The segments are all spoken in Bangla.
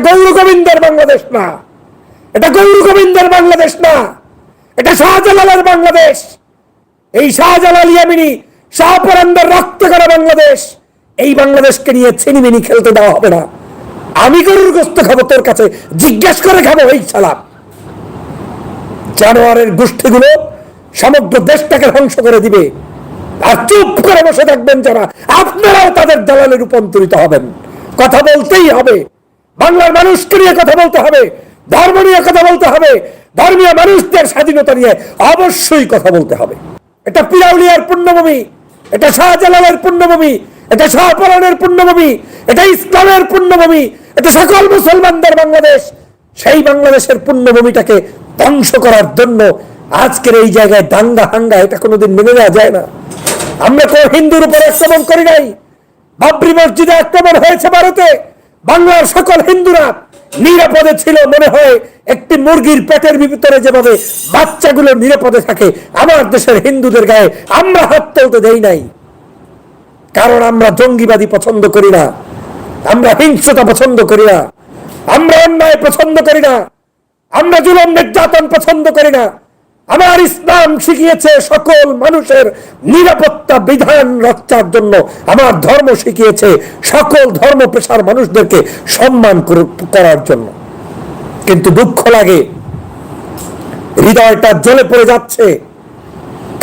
গৌর বাংলাদেশ না। এটা গৌর বাংলাদেশ না। এটা শাহজালালের বাংলাদেশ। এই শাহজালাল ইয়ামিনী রক্ত করা বাংলাদেশ। এই বাংলাদেশকে নিয়ে ছিনিমিনি খেলতে দেওয়া হবে না। আমি গরুর গোস্ত খাব, তোর কাছে জিজ্ঞেস করে খাব, এই সালাম জানোয়ারের গোষ্ঠীগুলো সমগ্র দেশটাকে ধ্বংস করে দিবে। আর চুপ করে বসে থাকবেন যারা। আপনারাও তাদের দালালে রূপান্তরিত হবেন। কথা বলতেই হবে। বাংলার মানুষকে নিয়ে কথা বলতে হবে, ধর্ম নিয়ে কথা বলতে হবে, ধর্মীয় মানুষদের স্বাধীনতা নিয়ে অবশ্যই কথা বলতে হবে। এটা পিরাউলিয়ার পুণ্যভূমি এটা শাহজালালের পুণ্যভূমি এটা শাহপরানের পুণ্যভূমি এটা ইসলামের পুণ্যভূমি এটা সকল মুসলমানদের বাংলাদেশ, সেই বাংলাদেশের পুণ্যভূমিটাকে ধ্বংস করার জন্য আজকের এই জায়গায় দাঙ্গা হাঙ্গা এটা কোনোদিন মেনে নেওয়া যায় না। আমরা কোনো হিন্দুর উপর আক্রমণ করি নাই। বাবরি মসজিদে আক্রমণ হয়েছে ভারতে। বাংলার সকল হিন্দুরা নিরাপদে ছিল মনে হয় একটি মুরগির পেটের ভিতরে যেভাবে বাচ্চাগুলো নিরাপদে থাকে, আমার দেশের হিন্দুদের গায়ে আমরা হাত তুলতে দেই নাই। কারণ আমরা জঙ্গিবাদী পছন্দ করি না, আমরা হিংসতা পছন্দ করি না, আমরা অন্যায় পছন্দ করি না, আমরা জুলম নির্যাতন পছন্দ করি না আমার ইসলাম শিখিয়েছে সকল মানুষের নিরাপত্তা বিধান রক্ষার জন্য। আমার ধর্ম শিখিয়েছে সকল ধর্ম পেশার মানুষদেরকে সম্মান করার জন্য। কিন্তু দুঃখ লাগে, হৃদয়টা জ্বলে পড়ে যাচ্ছে,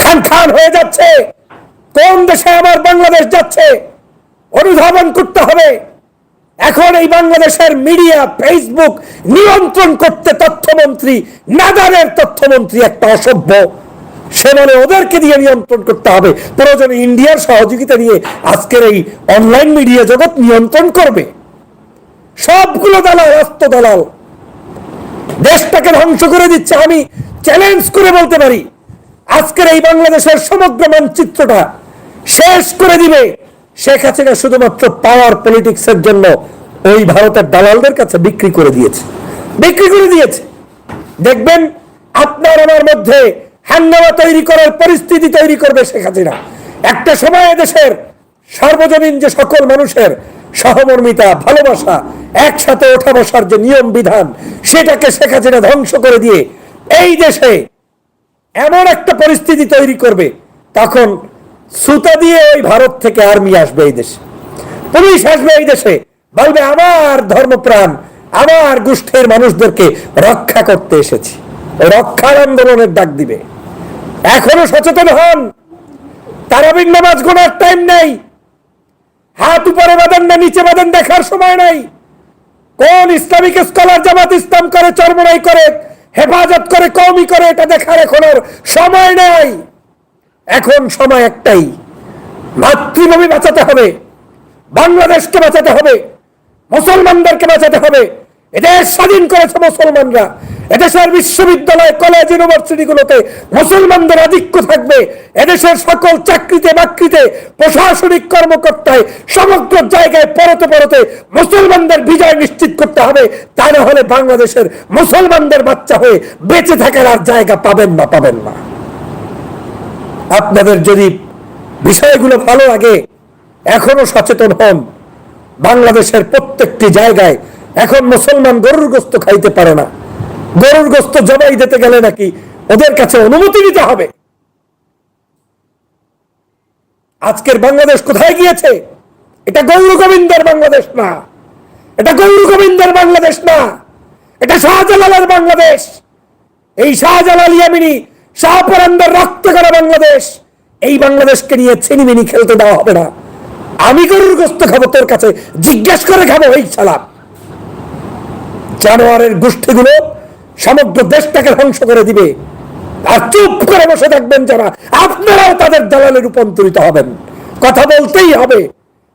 খান খান হয়ে যাচ্ছে, কোন দেশে আমার বাংলাদেশ যাচ্ছে, অনুধাবন করতে হবে। এখন এই বাংলাদেশের মিডিয়া, ফেসবুক নিয়ন্ত্রণ করতে তথ্যমন্ত্রী নাদারের তথ্যমন্ত্রী একটা অসভ্য। সে মানে ওদেরকে দিয়ে নিয়ন্ত্রণ করতে হবে। প্রয়োজনে ইন্ডিয়ার সহযোগিতা নিয়ে আজকের এই অনলাইন মিডিয়া জগৎ নিয়ন্ত্রণ করবে। সবগুলো দালাল, অস্ত দালাল। দেশটাকে ধ্বংস করে দিচ্ছে। আমি চ্যালেঞ্জ করে বলতে পারি, আজকের এই বাংলাদেশের সমগ্র মানচিত্রটা শেষ করে দিবে। শেখ হাসিনা শুধুমাত্র পাওয়ার পলিটিক্সের জন্য ওই ভারতের দালালদের কাছে বিক্রি করে দিয়েছে। বিক্রি করে দিয়েছে। দেখবেন, আপনার আমার মধ্যে হাঙ্গামা তৈরি করার পরিস্থিতি তৈরি করবে শেখ হাসিনা। একটা সময় দেশের সার্বজনীন যে সকল মানুষের সহমর্মিতা, ভালোবাসা, একসাথে ওঠা বসার যে নিয়ম বিধান, সেটাকে শেখ হাসিনা ধ্বংস করে দিয়ে এই দেশে এমন একটা পরিস্থিতি তৈরি করবে, তখন সুতা দিয়ে ওই ভারত থেকে আর্মি আসবে এই দেশে। পুলিশ আসবে এই দেশে। বলবে, আমার ধর্মপ্রাণ, আমার গোষ্ঠীর মানুষদেরকে রক্ষা করতে এসেছি। রক্ষার আন্দোলনের ডাক দিবে। এখনও সচেতন হন। তারাবির নামাজ গোনার টাইম নেই। হাত উপরে বাঁধেন না, নিচে বাঁধেন, দেখার সময় নাই। কোন ইসলামিক স্কলার জামাত ইসলাম করে, চরমনাই করে, হেফাজত করে কমই করে, এটা দেখার এখন সময় নাই। এখন সময় একটাই। মাতৃভূমি বাঁচাতে হবে, বাংলাদেশকে বাঁচাতে হবে, মুসলমানদেরকে বাঁচাতে হবে। এদেশ স্বাধীন করেছে মুসলমানরা। এদেশের বিশ্ববিদ্যালয় কলেজ ইউনিভার্সিটিগুলোতে মুসলমানদের আধিক্য থাকবে। এদেশের সকল চাকরিতে, বাকরিতে প্রশাসনিক কর্মকর্তায় সমগ্র জায়গায় পরতে পরতে মুসলমানদের বিজয় নিশ্চিত করতে হবে। তা হলে বাংলাদেশের মুসলমানদের বাচ্চা হয়ে বেঁচে থাকার আর জায়গা পাবেন না পাবেন না। আপনাদের যদি বিষয়গুলো ভালো লাগে, এখনও সচেতন হন। বাংলাদেশের প্রত্যেকটি জায়গায় এখন মুসলমান গরুর গোস্ত খাইতে পারে না। গরুর গোস্ত জবাই দিতে গেলে নাকি ওদের কাছে অনুমতি নিতে হবে। আজকের বাংলাদেশ কোথায় গিয়েছে? এটা গৌর গোবিন্দের বাংলাদেশ না। এটা গৌর গোবিন্দের বাংলাদেশ না। এটা শাহজালালের বাংলাদেশ। এই শাহজালাল ইয়ামিনী শাহপরান্দার রক্ত করা বাংলাদেশ। এই বাংলাদেশকে নিয়ে ছিনিমিনি খেলতে দেওয়া হবে না। আমি গরুর গোস্ত খাব, তোর কাছে জিজ্ঞেস করে খাব এই সালাম জানোয়ারের গোষ্ঠীগুলো সমগ্র দেশটাকে ধ্বংস করে দিবে। আর চুপ করে বসে থাকবেন যারা, আপনারাও তাদের দালালে রূপান্তরিত হবেন। কথা বলতেই হবে।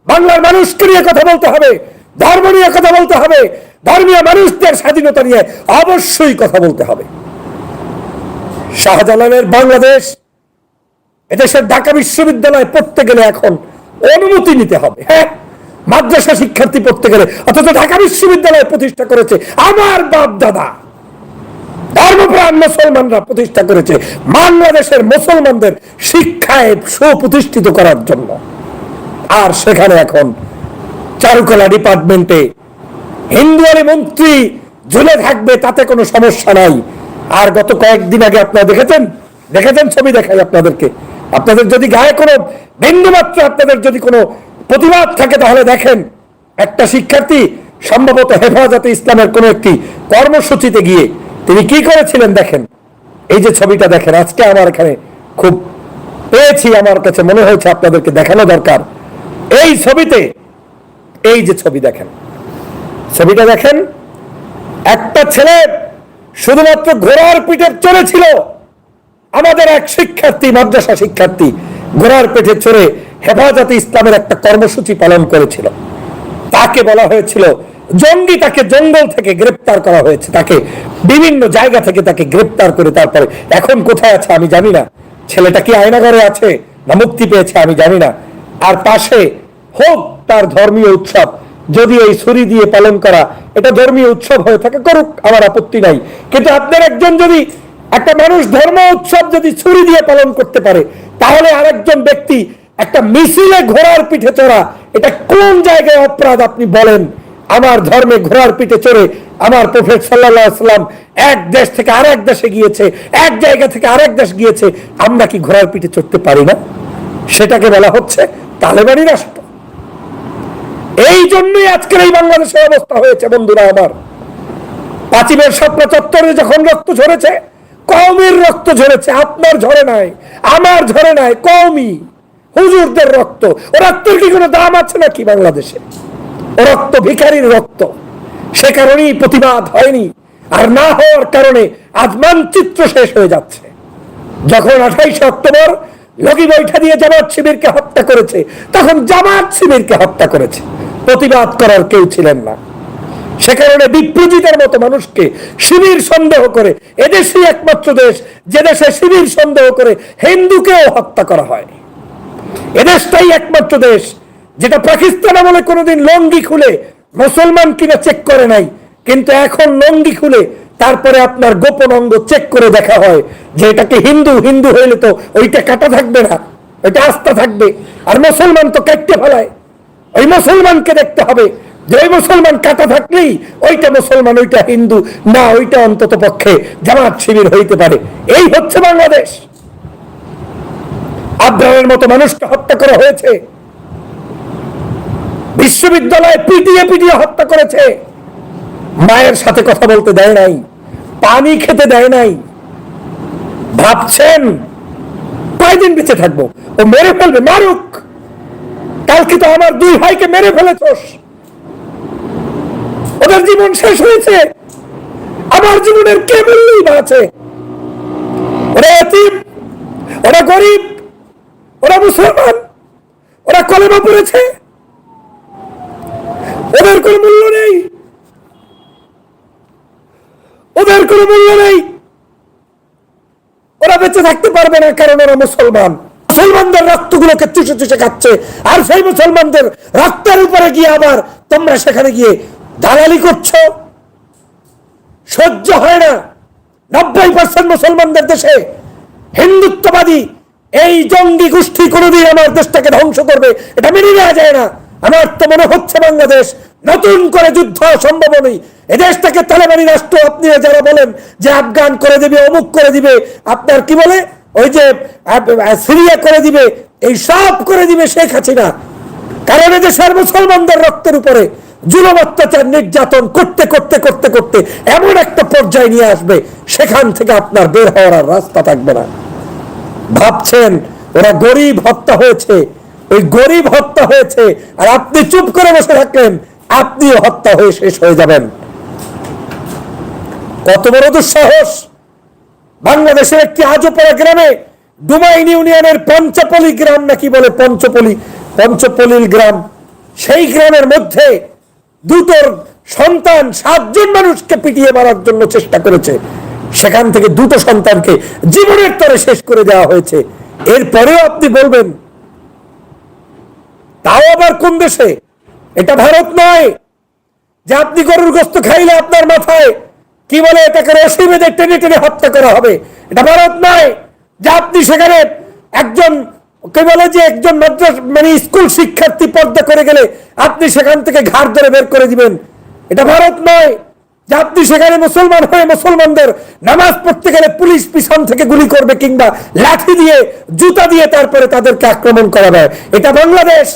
বাংলার মানুষকে নিয়ে কথা বলতে হবে। ধর্ম নিয়ে কথা বলতে হবে। ধর্মীয় মানুষদের স্বাধীনতা নিয়ে অবশ্যই কথা বলতে হবে। শাহজালালের বাংলাদেশ, এদেশের ঢাকা বিশ্ববিদ্যালয়ে পড়তে গেলে এখন অনুমতি নিতে হবে হ্যাঁ? মাদ্রাসা শিক্ষার্থী পড়তে গেলে, অথচ ঢাকা বিশ্ববিদ্যালয় প্রতিষ্ঠা করেছে আমার বাপ দাদা ধর্মপ্রাণ মুসলমানরা প্রতিষ্ঠা করেছে বাংলাদেশের মুসলমানদের শিক্ষায় সুপ্রতিষ্ঠিত করার জন্য। আর সেখানে এখন চারুকলা ডিপার্টমেন্টে হিন্দু মন্ত্রী ঝুলে থাকবে, তাতে কোনো সমস্যা নাই। আর গত কয়েকদিন আগে আপনারা দেখেছেন? দেখেছেন? ছবি দেখাই আপনাদেরকে। আপনাদের যদি গায়ে কোনো বিন্দু মাত্র আপনাদের যদি কোনো প্রতিবাদ থাকে, তাহলে দেখেন, একটা শিক্ষার্থী সম্ভবত হেফাজতে ইসলামের কোনো একটি কর্মসূচিতে গিয়ে তিনি কি করেছিলেন দেখেন? এই যে ছবিটা দেখেন, আজকে আমার এখানে খুব পেয়েছি, আমার কাছে মনে হয়েছে আপনাদেরকে দেখানো দরকার। এই ছবিতে, এই যে ছবি দেখেন, ছবিটা দেখেন, একটা ছেলে শুধুমাত্র ঘোড়ার পিঠে চড়েছিল আমাদের এক শিক্ষার্থী, মাদ্রাসা শিক্ষার্থী। ঘোড়ার পেটে চড়ে হেফাজতে ইসলামের একটা কর্মসূচি পালন করেছিল। তাকে বলা হয়েছিল, জঙ্গি তাকে জঙ্গল থেকে গ্রেপ্তার করা হয়েছে। তাকে বিভিন্ন জায়গা থেকে তাকে গ্রেপ্তার করে তারপরে, এখন কোথায় আছে আমি জানি না। ছেলেটা কি আয়নাঘরে আছে? না মুক্তি পেয়েছে আমি জানি না। আর পাশে হোক তার ধর্মীয় উৎসব যদি এই ছুরি দিয়ে পালন করা, এটা ধর্মীয় উৎসব হয়ে থাকে, করুক, আমার আপত্তি নাই। কিন্তু আপনার একজন যদি, একটা মানুষ ধর্ম উৎসব যদি ছুরি দিয়ে পালন করতে পারে, তাহলে আরেকজন ব্যক্তি একটা মিছিলে ঘোড়ার পিঠে চড়া, এটা কোন জায়গায় অপরাধ আপনি বলেন? আমার ধর্মে ঘোড়ার পিঠে চড়ে আমার প্রফেট সাল্লাহ সাল্লাম এক দেশ থেকে আরেক দেশে গিয়েছে, এক জায়গা থেকে আরেক দেশ গিয়েছে, আমরা কি ঘোড়ার পিঠে চড়তে পারি না? সেটাকে বলা হচ্ছে তালেবানি রাষ্ট্র। এই জন্যই আজকের এই বাংলাদেশের অবস্থা হয়েছে, বন্ধুরা আমার। পাঁচিমের স্বপ্ন চত্বরে যখন রক্ত ঝরেছে, কওমির রক্ত ঝরেছে, আপনার ঝরে নাই, আমার ঝরে নাই কওমি হুজুরদের রক্ত। ও রক্তের কি কোনো দাম আছে নাকি বাংলাদেশে? ও রক্ত ভিখারির রক্ত। সে কারণেই প্রতিবাদ হয়নি, আর না হওয়ার কারণে আজ মানচিত্র শেষ হয়ে যাচ্ছে। যখন আঠাইশে অক্টোবর লগি বৈঠা দিয়ে জামাত শিবিরকে হত্যা করেছে, তখন জামাত শিবিরকে হত্যা করেছে। প্রতিবাদ করার কেউ ছিলেন না। সে কারণে বিপ্রজিতের মতো মানুষকে শিবির সন্দেহ করে এদেশই একমাত্র দেশ, যে দেশে শিবির সন্দেহ করে হিন্দুকেও হত্যা করা হয়। এদেশটাই একমাত্র দেশ, যেটা পাকিস্তান আমলে কোনোদিন লঙ্গি খুলে মুসলমান কিনা চেক করে নাই, কিন্তু এখন লঙ্গি খুলে তারপরে আপনার গোপন অঙ্গ চেক করে দেখা হয় যে এটাকে হিন্দু হিন্দু হইলে তো ওইটা কাটা থাকবে না, ওইটা আস্থা থাকবে, আর মুসলমান তো কাটতে ফেলায়। ওই মুসলমানকে দেখতে হবে যে ওই মুসলমান কাটা থাকলেই ওইটা মুসলমান, ওইটা হিন্দু, না ওইটা অন্তত পক্ষে জামাত শিবির হইতে পারে। এই হচ্ছে বাংলাদেশ। আব্রাহের মতো মানুষকে হত্যা করা হয়েছে। বিশ্ববিদ্যালয়ে পিটিয়ে পিটিয়ে হত্যা করেছে। মায়ের সাথে কথা বলতে দেয় নাই, পানি খেতে দেয় নাই। ভাবছেন, কয়দিন বেঁচে থাকব? ও মেরে ফেলবে, মারুক। কালকে তো আমার দুই ভাইকে মেরে ফেলেছস। ওদের জীবন শেষ হয়েছে। আমার জীবনের কে মূল্যই বা আছে? ওরা এতিম, ওরা গরিব, ওরা মুসলমান, ওরা কলেমা পড়েছে। ওদের কোনো মূল্য নেই। ওদের কোনো মূল্য নেই। ওরা বেঁচে থাকতে পারবে না কারণ ওরা মুসলমান। মুসলমানদের রক্তগুলোকে চুষে চুষে খাচ্ছে। আর সেই মুসলমানদের রক্তের উপরে গিয়ে আবার তোমরা সেখানে গিয়ে দালালি করছ। সহ্য হয় না। নব্বই পার্সেন্ট মুসলমানদের দেশে হিন্দুত্ববাদী এই জঙ্গি গোষ্ঠী কোনোদিন আমার দেশটাকে ধ্বংস করবে। এটা মেনে নেওয়া যায় না। আমার তো মনে হচ্ছে বাংলাদেশ নতুন করে যুদ্ধ সম্ভব নেই এদেশটাকে তালেবানি রাষ্ট্র আপনি যারা বলেন যে আফগান করে দিবে, অমুক করে দিবে, আপনার কি বলে? ওই যে সিরিয়া করে দিবে, এই সব করে দিবে শেখ হাসিনা। কারণ এদেশের মুসলমানদের রক্তের উপরে জুলুম, অত্যাচার, নির্যাতন করতে করতে করতে করতে এমন একটা পর্যায়ে নিয়ে আসবে, সেখান থেকে আপনার বের হওয়ার আর রাস্তা থাকবে না। ভাবছেন, ওরা গরিব হত্যা হয়েছে, ওই গরিব হত্যা হয়েছে, আর আপনি চুপ করে বসে থাকলেন, আপনিও হত্যা হয়ে শেষ হয়ে যাবেন। কত বড় দুঃসাহস! বাংলাদেশের একটি আজোপাড়া গ্রামে ডুমাইন ইউনিয়নের পঞ্চপলি গ্রাম নাকি বলে পঞ্চপলি? পঞ্চপলির গ্রাম। সেই গ্রামের মধ্যে দুটোর সন্তান সাতজন মানুষকে পিটিয়ে মারার জন্য চেষ্টা করেছে। সেখান থেকে দুটো সন্তানকে জীবনের তরে শেষ করে দেওয়া হয়েছে। এরপরেও আপনি বলবেন, তাও আবার কোন দেশে? এটা ভারত নয়। যে আপনি গরুর গোস্ত খাইলে আপনার মাথায় কি বলে এটাকে রশি বেঁধে টেনে টেনে হত্যা করা হবে? এটা ভারত নয়। যে আপনি সেখানে একজন, কে বলে যে একজন মাদ্রাস মানে স্কুল শিক্ষার্থী পর্দা করে গেলে আপনি সেখান থেকে ঘাড় ধরে বের করে দিবেন। এটা ভারত নয়। যে আপনি সেখানে মুসলমান হয়ে মুসলমানদের নামাজ পড়তে গেলে পুলিশ পিছন থেকে গুলি করবে কিংবা লাঠি দিয়ে, জুতা দিয়ে তারপরে তাদেরকে আক্রমণ করা হয় এটা বাংলাদেশ।